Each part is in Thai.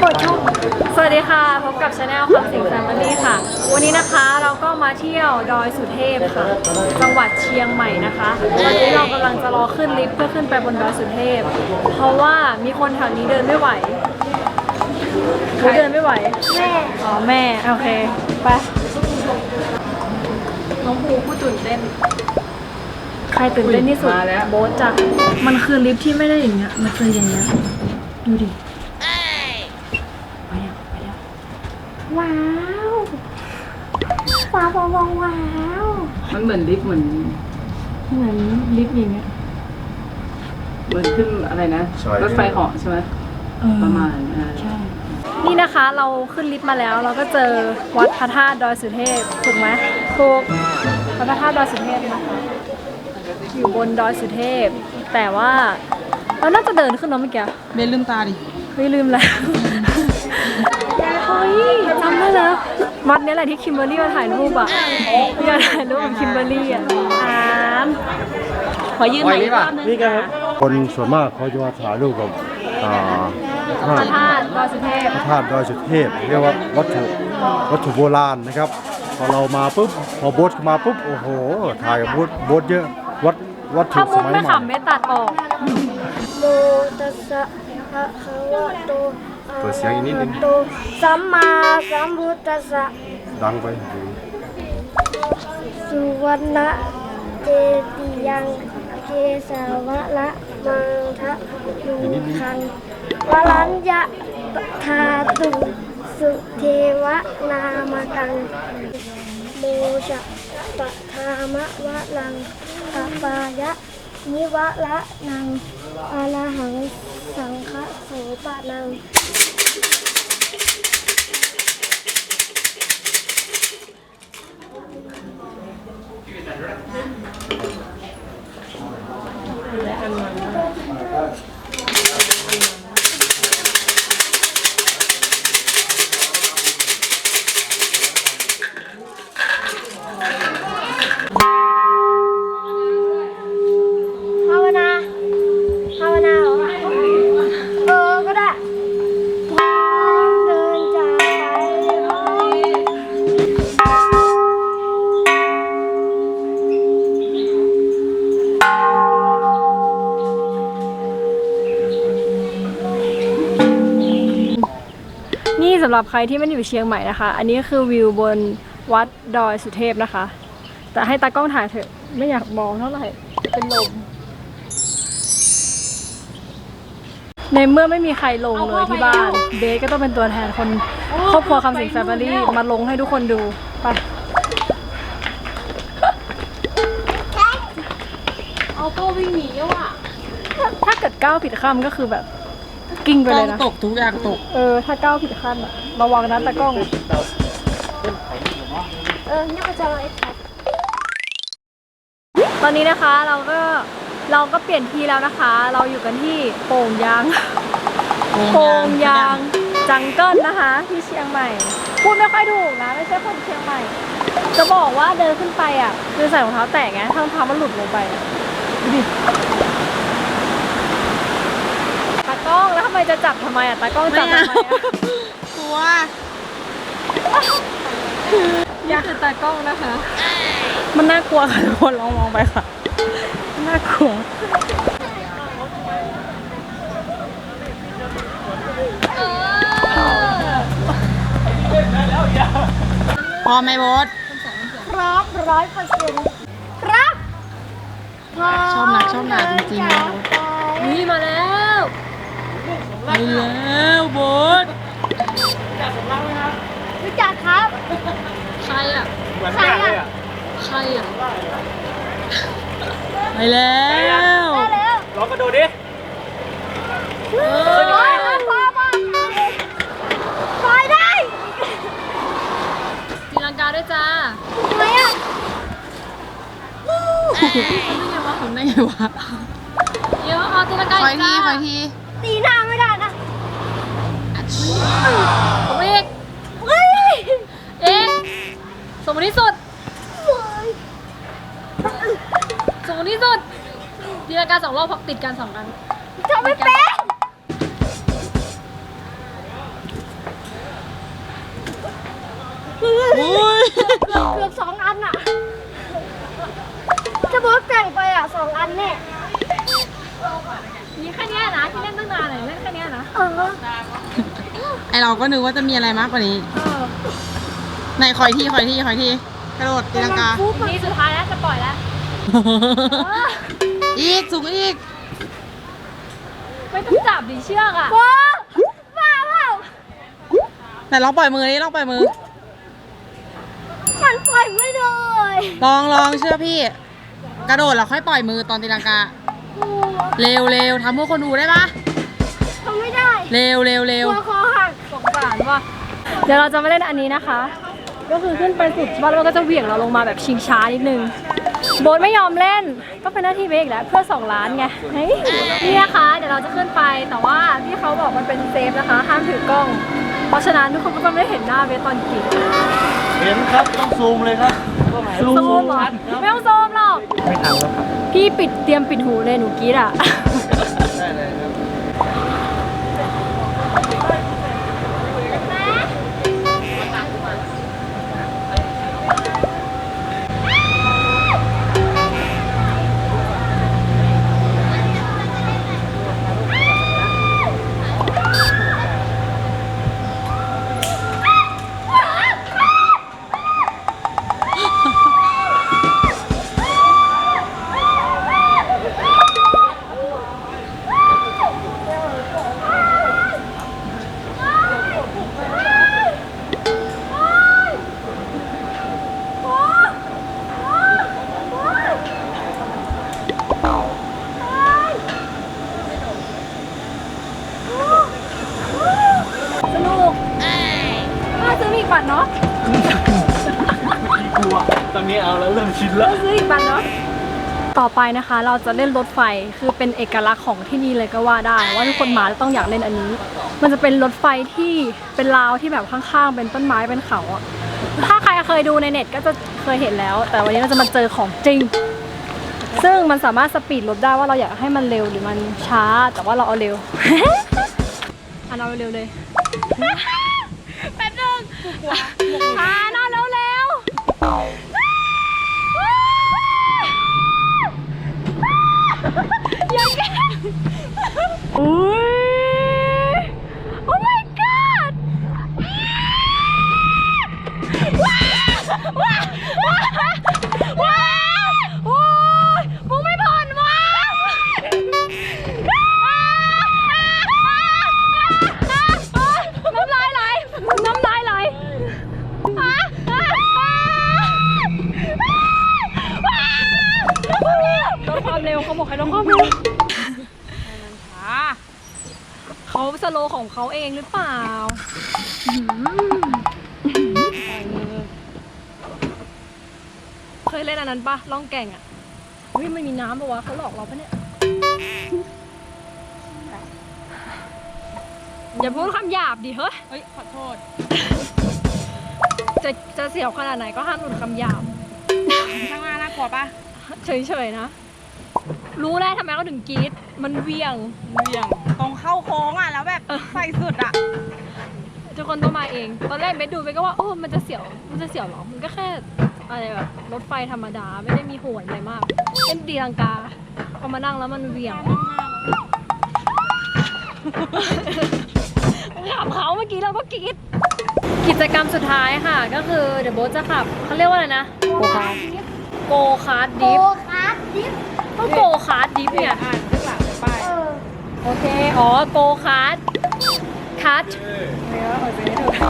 เปิดช่องสวัสดีค่ะ พบกับชาแนลคำสิงแฟมิลี่ค่ะ วันนี้นะคะเราก็มาเที่ยวดอยสุเทพค่ะ จังหวัดเชียงใหม่นะคะตอนนี้เรากำลังจะรอขึ้นลิฟต์เพื่อขึ้นไปบนดอยสุเทพ เพราะว่ามีคนแถวนี้เดินไม่ไหวหนูเดินไม่ไหว แม่อ๋อแม่ โอเค ไป น้องภูผู้ตื่นเต้น ใครตื่นเต้นที่สุดมาแล้ว โบ๊ทจ้ะมันคือลิฟต์ที่ไม่ได้อย่างเงี้ย มันคืออย่างเงี้ย ดูดิ ไปแล้วไปแล้ว ว้าวว้าวว้าวว้าวว้าวมันเหมือนลิฟต์เหมือนเหมือนลิฟต์อย่างเงี้ยเหมือนขึ้นอะไรนะใช่ รถไฟเหาะใช่ไหมเออประมาณอ่า ใช่ นี่นะคะเราขึ้นลิฟต์มาแล้วเราก็เจอวัดพระธาตุดอยสุเทพถูกไหมถูกวัดพระธาตุดอยสุเทพนะคะอยู่บนดอยสุเทพ แต่ว่าเราน่าจะเดินขึ้นเนาะเมื่อกี้ เบนลืมตาดิ ไม่ลืมแล้ว เฮ้ย จำได้แล้ววัดเนี้ยแหละที่คิมเบอร์รี่มาถ่ายรูปอะที่มาถ่ายรูปกับคิมเบอร์รี่อะอามขอยืนหน่อยอีกรอบนึงค่ะคนส่วนมากเขาจะมาถ่ายรูปกับอ่าพระพระธาตุดอยสุเทพพระธาตุดอยสุเทพเรียกว่าวัตถุวัตถุโบราณนะครับ พอเรามาปุ๊บพอโบสมาปุ๊บโอ้โหถ่ายกับโบสโบสเยอะวัดวัตถุถ้าสมุกมัยไม่ใหม่ขำไม่ตัดออก โมตัสสะภะคะวะโต เปิดเสียงอีกนิดนึงโตสัมมาสัมพุทธัสสะดังไปสุวรรณเจติยังเกสาวะละมังทะยุคังวรัญญะทาตุสุเทวะนามกังโมชะปะทามะวะลังปะปายะนิวะละนังอาลาหัง สังฆโสปะนังภ หรับใครที่ไม่ได้อยู่เชียงใหม่นะคะ อันนี้คือวิวบนวัดดอยสุเทพนะคะ แต่ให้ตากล้องถ่ายเถอะไม่อยากมองเท่าไหร่เป็นลมในเมื่อไม่มีใครลงเลยที่บ้าน เบสก็ต้องเป็นตัวแทนคนครอบครัวคำสิงแฟมิลี่มาลงให้ทุกคนดูไปเอาก็วิ่งหนีว่ะถ้าเกิดก้าวผิดข้ามก็คือแบบ กิ้งไปกล้เลองยนะ ตกทุกอย่างตก เออ ถ้าก้าวผิดขั้นอะ ระวังนะตากล้อง เออเนี่ยก็จะไอ้ทัดตอนนี้นะคะเราก็เราก็เปลี่ยนที่แล้วนะคะ เราอยู่กันที่โป่งยาง โป่งยางจังเกิลนะคะ ที่เชียงใหม่ พูดไม่ค่อยถูกนะ ไม่ใช่คนเชียงใหม่ จะบอกว่าเดินขึ้นไปอะคือใส่รองเท้าแตะไงถ้ารองเท้ามันหลุดลงไปอะดูดิตากล้องแล้วทำไมจะจับทำไมอะตากล้องจับทำไมอะก ลัว นี่คือตากล้องนะคะ มันน่ากลัวค่ะทุกคนลองมองไปค่ะ น่ากลัวพอไหมโบสครับร้อยเปอร์เซ็นต์ครับพอชอบหนักชอบหนาจริงๆเลยโบ๊ทนี่มาแล้ว ไปแล้วโบส รู้จักครับ ใครอะใครอะใครอะ ไปแล้วได้แล้วลองกระโดดดิพอครับพอพอพอได้ตีลังกาด้วยจ้าทำไมอะทำได้ไงวะเดี๋ยวเอาตีลังกาคอยอีกทีจ้าคอยทีตีหน้าไม่ได้นะ ผมเอก เฮ้ย เอก สมบูรณ์ที่สุดสมบูรณ์ที่สุดตีลังกาสองรอบติดกันสองกันทำไม่เป็นอุ้ยเกือบเกือบสองอันอะจะบอกแต่งไปอะสองอันเนี่ยมีแค่เนี้ยนะที่เล่นตั้งนานเลยเล่นแค่เนี้ยนะเออไอเราก็นึกว่าจะมีอะไรมากกว่านี้ เออ ไหนคอยที่คอยที่คอยที่กระโดดตีลังกาฟุ๊บอะนี่สุดท้ายแล้วจะปล่อยแล้ว อีกสูงอีก ไม่ต้องจับดิเชือกอะว้าบ้าเปล่าแต่ลองปล่อยมือนี่ลองปล่อยมือมันปล่อยไม่ได้ลองลองเชื่อพี่ กระโดดแล้วค่อยปล่อยมือตอนตีลังกาโอ้เร็วเร็วทำเพื่อคนดูได้ปะทำไม่ได้เร็วเร็วเร็วตัวคอหักสงสารว่ะเดี๋ยวเราจะมาเล่นอันนี้นะคะ ก็คือขึ้นไปสุดบ้านแล้วมันก็จะเหวี่ยงเราลงมาแบบชิงช้านิดนึง โบนไม่ยอมเล่น ก็เป็นหน้าที่เบสอีกแล้วเพื่อ 2 ล้านไงเฮ้ยนี่นะคะเดี๋ยวเราจะขึ้นไปแต่ว่าที่เขาบอกมันเป็นเซฟนะคะ ห้ามถือกล้อง เพราะฉะนั้นทุกคนก็จะไม่ได้เห็นหน้าเบสตอนกินเห็นครับต้องซูมเลยครับซูมเหรอไม่ต้องซูมหรอกไม่ทันแล้วครับพี่ปิดเตรียมปิดหูเลยหนูกรีดอะได้เลย กลัว ตอนนี้เอาแล้วเริ่มชินแล้วต้องซื้ออีกบัตรเนาะต่อไปนะคะเราจะเล่นรถไฟคือเป็นเอกลักษณ์ของที่นี่เลยก็ว่าได้ ว่าทุกคนมาแล้วต้องอยากเล่นอันนี้ มันจะเป็นรถไฟที่เป็นราวที่แบบข้างๆ เป็นต้นไม้เป็นเขาอะถ้าใครเคยดูในเน็ตก็จะเคยเห็นแล้ว แต่วันนี้เราจะมาเจอของจริง ซึ่งมันสามารถสปีดรถได้ว่าเราอยากให้มันเร็วหรือมันช้าแต่ว่าเราเอาเร็วอันเอาเร็วเลยแป๊บนึง อ่านอนเร็วๆอย่าแกล้งอุ้ย โลว์ของเขาเองหรือเปล่าเคยเล่นอันนั้นปะล่องแก่งอะเฮ้ยไม่มีน้ำปะวะเขาหลอกเราปะเนี่ย อย่าพูดคำหยาบดิเฮ้ย เฮ้ย ขอโทษ จะจะเสียวขนาดไหนก็ห้ามหลุดคำหยาบ ข้างหน้าน่ากลัวปะเฉยๆนะ รู้แล้วทำไมเขาถึงกรีดมันเวียงเบี่ยง ตรงเข้าโค้งอะแล้วแบบใส่สุดอะ ทุกคนต้องมาเอง ตอนแรกเบสดูไปก็ว่าโอ้มันจะเสียว มันจะเสียวเหรอ มันก็แค่อะไรแบบรถไฟธรรมดาไม่ได้มีโหนอะไรมากเล่นตีลังกาพอมานั่งแล้วมันเหวี่ยงถามเขาเมื่อกี้เราก็กรี๊ดกิจกรรมสุดท้ายค่ะ ก็คือเดี๋ยวโบ๊ทจะขับเขาเรียกว่าอะไรนะ โกคาร์ดโกคาร์ดโกดิฟคาร์ดดิฟก็โกคาร์ดดิฟเนี่ยเออ โอเค อ๋อ โกคาร์ดคัทเดี๋ยวขอซื้อให้ดูเ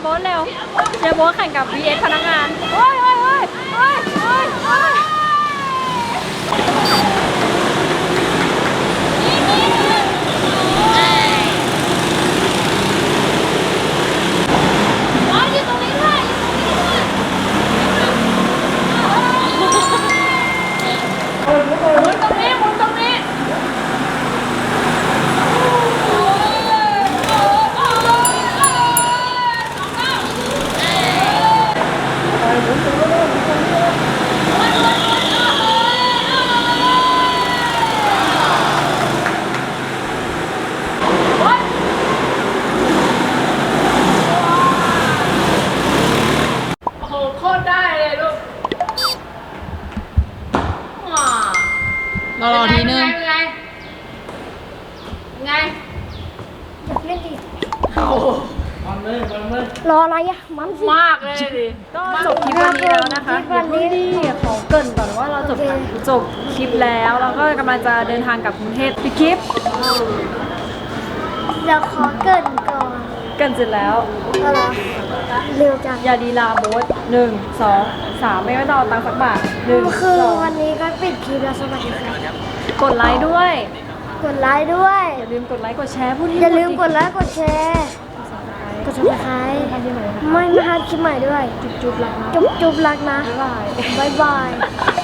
ยโบ๊ทเร็วเชียโบ๊ทแข่งกับ VS พนักงานโอ้ยโอ้ยโอ้ยโอ้ย โอ้โหโคตรได้เลยลูกว้าร อรอทีนึง เป็นไงเป็นไง อยากเล่นดิรออะไรอะมันสิมากเลยดิก็จบคลิปวันนี้แล้วนะคะคลิปวันนี้ดิขอเกรินก่อนว่าเราจบจบคลิปแล้วเราก็กำลังจะเดินทางกลับกรุงเทพปิดคลิปเดี๋ยวขอเกรินก่อนเกรินเสร็จแล้วอะไรเร็วจังอย่าดีลาโบสหนึ่งสองสามไม่ต้องเอาตังค์สักบาทหนึ่งคือสองวันนี้ก็ปิดคลิปแล้วสวัสดีครับกดไลค์ด้วย กดไลค์ด้วย อย่าลืมกดไลค์กดแชร์พูดที่อย่าลืมกดไลค์กดแชร์กดซับสไครต์ไม่ไม่พลาดคลิปใหม่ด้วย จุ๊บๆรักนะจุ๊บจุ๊บรักนะบ๊ายบายบ๊ายบาย